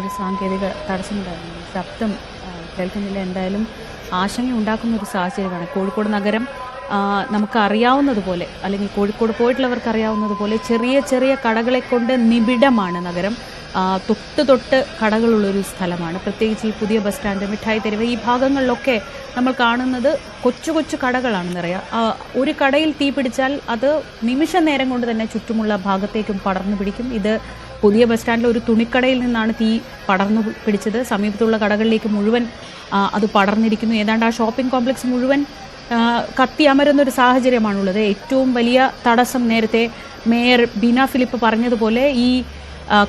ഒരു സാങ്കേതിക തടസ്സമുണ്ടായിരുന്നു. ശബ്ദം കേൾക്കുന്നില്ല. എന്തായാലും ആശങ്ക ഉണ്ടാക്കുന്ന ഒരു സാഹചര്യമാണ്. കോഴിക്കോട് നഗരം നമുക്കറിയാവുന്നതുപോലെ അല്ലെങ്കിൽ കോഴിക്കോട് പോയിട്ടുള്ളവർക്ക് അറിയാവുന്നതുപോലെ ചെറിയ ചെറിയ കടകളെ കൊണ്ട് നിബിഡമാണ് നഗരം. തൊട്ട് തൊട്ട് കടകളുള്ളൊരു സ്ഥലമാണ്. പ്രത്യേകിച്ച് ഈ പുതിയ ബസ് സ്റ്റാൻഡ് മിഠായി തെരുവ് ഈ ഭാഗങ്ങളിലൊക്കെ നമ്മൾ കാണുന്നത് കൊച്ചു കൊച്ചു കടകളാണ് നിറയെ. ഒരു കടയിൽ തീ പിടിച്ചാൽ അത് നിമിഷ നേരം കൊണ്ട് തന്നെ ചുറ്റുമുള്ള ഭാഗത്തേക്കും പടർന്നു പിടിക്കും. ഇത് പുതിയ ബസ് സ്റ്റാൻഡിലെ ഒരു തുണിക്കടയിൽ നിന്നാണ് തീ പടർന്നു പിടിച്ചത്. സമീപത്തുള്ള കടകളിലേക്ക് മുഴുവൻ അത് പടർന്നിരിക്കുന്നു. ഏതാണ്ട് ആ ഷോപ്പിംഗ് കോംപ്ലക്സ് മുഴുവൻ കത്തിയമരുന്ന ഒരു സാഹചര്യമാണുള്ളത്. ഏറ്റവും വലിയ തടസ്സം നേരത്തെ മേയർ ബീന ഫിലിപ്പ് പറഞ്ഞതുപോലെ ഈ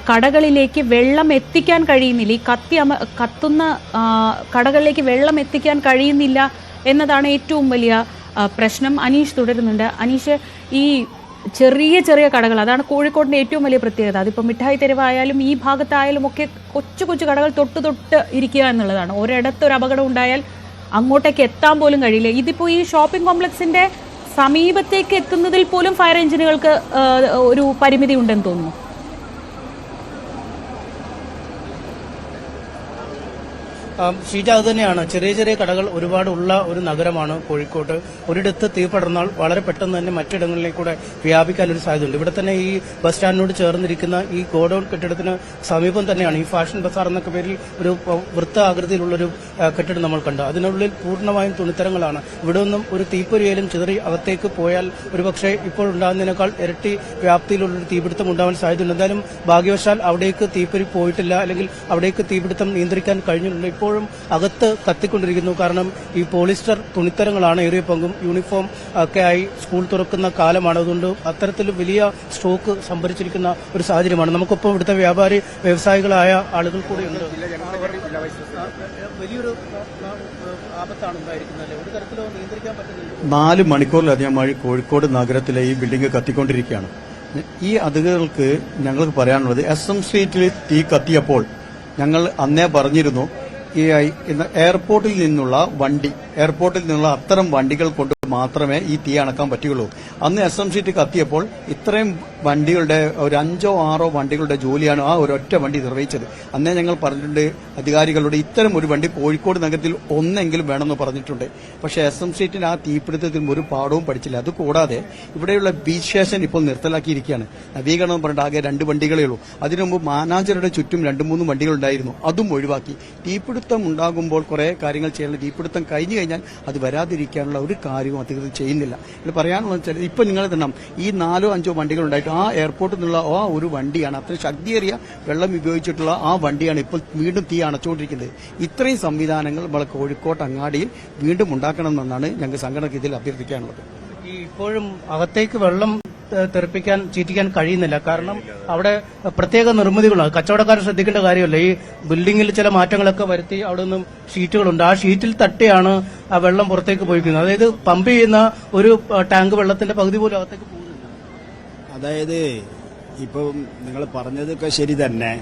കടകളിലേക്ക് വെള്ളം എത്തിക്കാൻ കഴിയുന്നില്ല. ഈ കത്തി അമ കത്തുന്ന കടകളിലേക്ക് വെള്ളം എത്തിക്കാൻ കഴിയുന്നില്ല എന്നതാണ് ഏറ്റവും വലിയ പ്രശ്നം. അനീഷ് തുടരുന്നുണ്ട്. അനീഷ് ഈ ചെറിയ ചെറിയ കടകൾ. അതാണ് കോഴിക്കോടിന്റെ ഏറ്റവും വലിയ പ്രത്യേകത. അതിപ്പോൾ മിഠായി തെരുവായാലും ഈ ഭാഗത്തായാലും ഒക്കെ കൊച്ചു കൊച്ചു കടകൾ തൊട്ട് തൊട്ട് ഇരിക്കുക എന്നുള്ളതാണ്. ഒരിടത്ത് ഒരു അപകടം ഉണ്ടായാൽ അങ്ങോട്ടേക്ക് എത്താൻ പോലും കഴിയില്ല. ഇതിപ്പോൾ ഈ ഷോപ്പിംഗ് കോംപ്ലക്സിന്റെ സമീപത്തേക്ക് എത്തുന്നതിൽ പോലും ഫയർ എഞ്ചിനുകൾക്ക് ഒരു പരിമിതി ഉണ്ടെന്ന് തോന്നുന്നു. ഷീജ അത് തന്നെയാണ്. ചെറിയ ചെറിയ കടകൾ ഒരുപാട് ഉള്ള ഒരു നഗരമാണ് കോഴിക്കോട്ട് ഒരിടത്ത് തീ പടർന്നാൽ വളരെ പെട്ടെന്ന് തന്നെ മറ്റിടങ്ങളിലേക്ക് കൂടെ വ്യാപിക്കാൻ ഒരു സാധ്യതയുണ്ട്. ഇവിടെ തന്നെ ഈ ബസ് സ്റ്റാൻഡിനോട് ചേർന്നിരിക്കുന്ന ഈ ഗോഡൌൺ കെട്ടിടത്തിന് സമീപം തന്നെയാണ്. ഈ ഫാഷൻ ബസാർ എന്നൊക്കെ പേരിൽ ഒരു വൃത്ത ആകൃതിയിലുള്ളൊരു കെട്ടിടം നമ്മൾ കണ്ടു. അതിനുള്ളിൽ പൂർണമായും തുണിത്തരങ്ങളാണ്. ഇവിടെ നിന്നും ഒരു തീപ്പൊരിയിലും ചിതറി അകത്തേക്ക് പോയാൽ ഒരുപക്ഷെ ഇപ്പോൾ ഉണ്ടാകുന്നതിനേക്കാൾ ഇരട്ടി വ്യാപ്തിയിലുള്ളൊരു തീപിടുത്തം ഉണ്ടാവാൻ സാധ്യതയുണ്ട്. എന്തായാലും ഭാഗ്യവശാൽ അവിടേക്ക് തീപ്പൊരി പോയിട്ടില്ല. അല്ലെങ്കിൽ അവിടേക്ക് തീപിടുത്തം നിയന്ത്രിക്കാൻ കഴിഞ്ഞിട്ടുണ്ട്. ഇപ്പോഴും അകത്ത് കത്തിക്കൊണ്ടിരിക്കുന്നു കാരണം ഈ പോളിസ്റ്റർ തുണിത്തരങ്ങളാണ് ഏറിയ പങ്കും. യൂണിഫോം ഒക്കെ ആയി സ്കൂൾ തുറക്കുന്ന കാലമാണ്. അതുകൊണ്ട് അത്തരത്തിൽ വലിയ സ്റ്റോക്ക് സംഭരിച്ചിരിക്കുന്ന ഒരു സാഹചര്യമാണ്. നമുക്കൊപ്പം ഇവിടുത്തെ വ്യാപാരി വ്യവസായികളായ ആളുകൾ കൂടിയുണ്ട്. വലിയൊരു ആപത്താണ് ഉണ്ടായിരിക്കുന്നത് ഒരു തരത്തിലോ കോഴിക്കോട് നഗരത്തിലെ ഈ ബിൽഡിംഗ് കത്തിക്കൊണ്ടിരിക്കുകയാണ്. ഈ അതിഥികൾക്ക് ഞങ്ങൾക്ക് പറയാനുള്ളത് എസ് എം സ്ട്രീറ്റിൽ തീ കത്തിയപ്പോൾ ഞങ്ങൾ അന്നേ പറഞ്ഞിരുന്നു എയർപോർട്ടിൽ നിന്നുള്ള വണ്ടി എയർപോർട്ടിൽ നിന്നുള്ള അത്തരം വണ്ടികൾ കൊണ്ട് മാത്രമേ ഈ തീ അണക്കാൻ പറ്റുകയുള്ളൂ. അന്ന് എസ് എം സീറ്റ് കത്തിയപ്പോൾ ഇത്രയും വണ്ടികളുടെ ഒരു അഞ്ചോ ആറോ വണ്ടികളുടെ ജോലിയാണ് ആ ഒരൊറ്റ വണ്ടി നിർവഹിച്ചത്. അന്നേ ഞങ്ങൾ പറഞ്ഞിട്ടുണ്ട് അധികാരികളോട് ഇത്തരം ഒരു വണ്ടി കോഴിക്കോട് നഗരത്തിൽ ഒന്നെങ്കിലും വേണമെന്ന് പറഞ്ഞിട്ടുണ്ട്. പക്ഷേ എസ് എം സീറ്റിന് ആ തീപിടുത്തത്തിൽ ഒരു പാഠവും പഠിച്ചില്ല. അതുകൂടാതെ ഇവിടെയുള്ള ബീച്ച് സ്റ്റേഷൻ ഇപ്പോൾ നിർത്തലാക്കിയിരിക്കുകയാണ്. നവീകരണം പറഞ്ഞിട്ട് ആകെ രണ്ട് വണ്ടികളേ ഉള്ളൂ. അതിനു മുമ്പ് ചുറ്റും രണ്ട് മൂന്ന് വണ്ടികളുണ്ടായിരുന്നു അതും ഒഴിവാക്കി. തീപിടുത്തം ഉണ്ടാകുമ്പോൾ കുറെ കാര്യങ്ങൾ ചെയ്യാനുള്ള തീപിടുത്തം കഴിഞ്ഞു കഴിഞ്ഞാൽ അത് വരാതിരിക്കാനുള്ള ഒരു കാര്യവും അധികൃതർ ചെയ്യുന്നില്ല. ഇത് പറയാനുള്ളത് വെച്ചാൽ ഇപ്പൊ നിങ്ങൾ തന്നെ ഈ നാലോ അഞ്ചോ വണ്ടികൾ ഉണ്ടായിട്ട് ആ എയർപോർട്ടിൽ നിന്നുള്ള ആ ഒരു വണ്ടിയാണ് അത്ര ശക്തിയേറിയ വെള്ളം ഉപയോഗിച്ചിട്ടുള്ള ആ വണ്ടിയാണ് ഇപ്പോൾ വീണ്ടും തീ അണച്ചുകൊണ്ടിരിക്കുന്നത്. ഇത്രയും സംവിധാനങ്ങൾ നമ്മളെ കോഴിക്കോട്ട് അങ്ങാടിയിൽ വീണ്ടും ഉണ്ടാക്കണമെന്നാണ് ഞങ്ങൾക്ക് സംഘടനയ്ക്ക് ഇതിൽ അഭ്യർത്ഥിക്കാനുള്ളത്. ഇപ്പോഴും അകത്തേക്ക് വെള്ളം തെറിപ്പിക്കാൻ ചീറ്റിക്കാൻ കഴിയുന്നില്ല. കാരണം അവിടെ പ്രത്യേക നിർമ്മിതികളാണ് കച്ചവടക്കാർ ശ്രദ്ധിക്കേണ്ട കാര്യമല്ല. ഈ ബിൽഡിങ്ങിൽ ചില മാറ്റങ്ങളൊക്കെ വരുത്തി അവിടെ നിന്നും ഷീറ്റുകളുണ്ട്. ആ ഷീറ്റിൽ തട്ടിയാണ് ആ വെള്ളം പുറത്തേക്ക് പോയിക്കുന്നത്. അതായത് പമ്പ് ചെയ്യുന്ന ഒരു ടാങ്ക് വെള്ളത്തിന്റെ പകുതി പോലും അകത്തേക്ക് പോകുന്നില്ല. അതായത് ഇപ്പം നിങ്ങൾ പറഞ്ഞതൊക്കെ ശരി തന്നെ.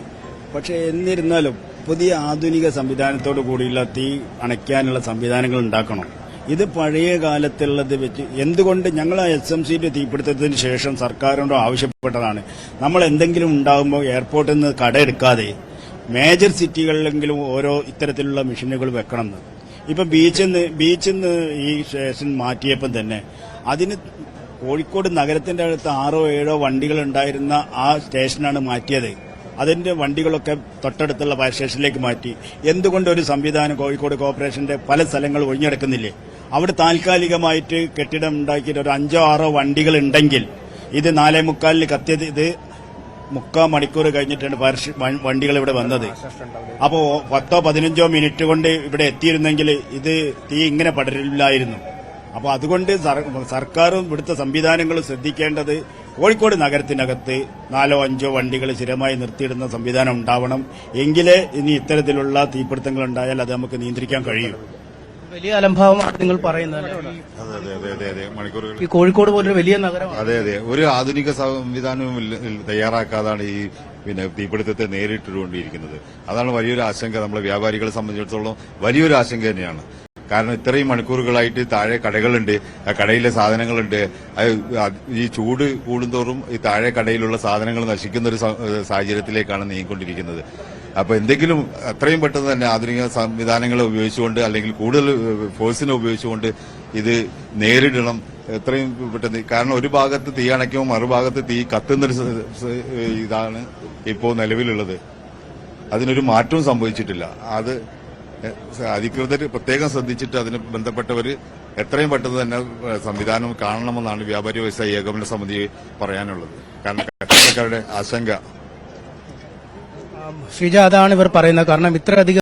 പക്ഷെ എന്നിരുന്നാലും പുതിയ ആധുനിക സംവിധാനത്തോടു കൂടിയുള്ള തീ അണയ്ക്കാനുള്ള സംവിധാനങ്ങൾ ഉണ്ടാക്കണം. ഇത് പഴയ കാലത്തുള്ളത് വെച്ച് എന്തുകൊണ്ട് ഞങ്ങൾ എസ് എം സിന്റെ തീപിടുത്തത്തിന് ശേഷം സർക്കാരിനോട് ആവശ്യപ്പെട്ടതാണ്? നമ്മൾ എന്തെങ്കിലും ഉണ്ടാകുമ്പോൾ എയർപോർട്ടിൽ നിന്ന് കടയെടുക്കാതെ മേജർ സിറ്റികളിലെങ്കിലും ഓരോ ഇത്തരത്തിലുള്ള മെഷീനുകൾ വെക്കണം എന്ന്. ഇപ്പൊ ബീച്ചിൽ നിന്ന് ബീച്ചിൽ നിന്ന് ഈ സ്റ്റേഷൻ മാറ്റിയപ്പം തന്നെ അതിന് കോഴിക്കോട് നഗരത്തിന്റെ അടുത്ത് ആറോ ഏഴോ വണ്ടികൾ ഉണ്ടായിരുന്ന ആ സ്റ്റേഷനാണ് മാറ്റിയത്. അതിന്റെ വണ്ടികളൊക്കെ തൊട്ടടുത്തുള്ള ഫയർ സ്റ്റേഷനിലേക്ക് മാറ്റി. എന്തുകൊണ്ട് ഒരു സംവിധാനം കോഴിക്കോട് കോർപ്പറേഷന്റെ പല സ്ഥലങ്ങൾ ഒഴിഞ്ഞെടുക്കുന്നില്ലേ അവിടെ താൽക്കാലികമായിട്ട് കെട്ടിടം ഉണ്ടാക്കിയിട്ട് ഒരു അഞ്ചോ ആറോ വണ്ടികൾ ഉണ്ടെങ്കിൽ ഇത് നാലേ മുക്കാലിൽ കത്തിയത് ഇത് മുക്കാൽ മണിക്കൂർ കഴിഞ്ഞിട്ടാണ് വണ്ടികൾ ഇവിടെ വന്നത്. അപ്പോ പത്തോ പതിനഞ്ചോ മിനിറ്റ് കൊണ്ട് ഇവിടെ എത്തിയിരുന്നെങ്കിൽ ഇത് തീ ഇങ്ങനെ പടരില്ലായിരുന്നു. അപ്പോൾ അതുകൊണ്ട് സർക്കാരും ഇവിടുത്തെ സംവിധാനങ്ങളും ശ്രദ്ധിക്കേണ്ടത് കോഴിക്കോട് നഗരത്തിനകത്ത് നാലോ അഞ്ചോ വണ്ടികൾ സ്ഥിരമായി നിർത്തിയിടുന്ന സംവിധാനം ഉണ്ടാവണം. എങ്കിലേ ഇനി ഇത്തരത്തിലുള്ള തീപിടുത്തങ്ങൾ ഉണ്ടായാൽ അത് നമുക്ക് നിയന്ത്രിക്കാൻ കഴിയും. വലിയ അലംഭാവമാണ് നിങ്ങൾ പറയുന്നത് അതെ അതെ അതെ അതെ അതെ. മണിക്കൂറുകൾ. ഈ കോഴിക്കോട് പോലൊരു വലിയ നഗരമാണ്. അതെ അതെ. ഒരു ആധുനിക സംവിധാനവും തയ്യാറാക്കാതാണ് ഈ പിന്നെ തീപിടുത്തത്തെ നേരിട്ടുകൊണ്ടിരിക്കുന്നത്. അതാണ് വലിയൊരു ആശങ്ക നമ്മളെ വ്യാപാരികളെ സംബന്ധിച്ചിടത്തോളം വലിയൊരു ആശങ്ക തന്നെയാണ്. കാരണം ഇത്രയും മണിക്കൂറുകളായിട്ട് താഴെ കടകളുണ്ട് ആ കടയിലെ സാധനങ്ങളുണ്ട്. ഈ ചൂട് കൂടുന്തോറും ഈ താഴെ കടയിലുള്ള സാധനങ്ങൾ നശിക്കുന്ന ഒരു സാഹചര്യത്തിലേക്കാണ് നീങ്ങിക്കൊണ്ടിരിക്കുന്നത്. അപ്പൊ എന്തെങ്കിലും അത്രയും പെട്ടെന്ന് തന്നെ ആധുനിക സംവിധാനങ്ങൾ ഉപയോഗിച്ചുകൊണ്ട് അല്ലെങ്കിൽ കൂടുതൽ ഫോഴ്സിനെ ഉപയോഗിച്ചുകൊണ്ട് ഇത് നേരിടണം. എത്രയും പെട്ടെന്ന് കാരണം ഒരു ഭാഗത്ത് തീ അണയ്ക്കുമ്പോൾ മറുഭാഗത്ത് തീ കത്തുന്നൊരു ഇതാണ് ഇപ്പോൾ നിലവിലുള്ളത്. അതിനൊരു മാറ്റവും സംഭവിച്ചിട്ടില്ല. അത് അധികൃതർ പ്രത്യേകം ശ്രദ്ധിച്ചിട്ട് അതിന് ബന്ധപ്പെട്ടവർ എത്രയും പെട്ടെന്ന് തന്നെ സംവിധാനം കാണണമെന്നാണ് വ്യാപാരി വ്യവസായ ഏകോപന സമിതി പറയാനുള്ളത്. കാരണം കർഷകരുടെ ആശങ്ക ഷീജ അതാണ് ഇവർ പറയുന്നത്. കാരണം ഇത്രയധികം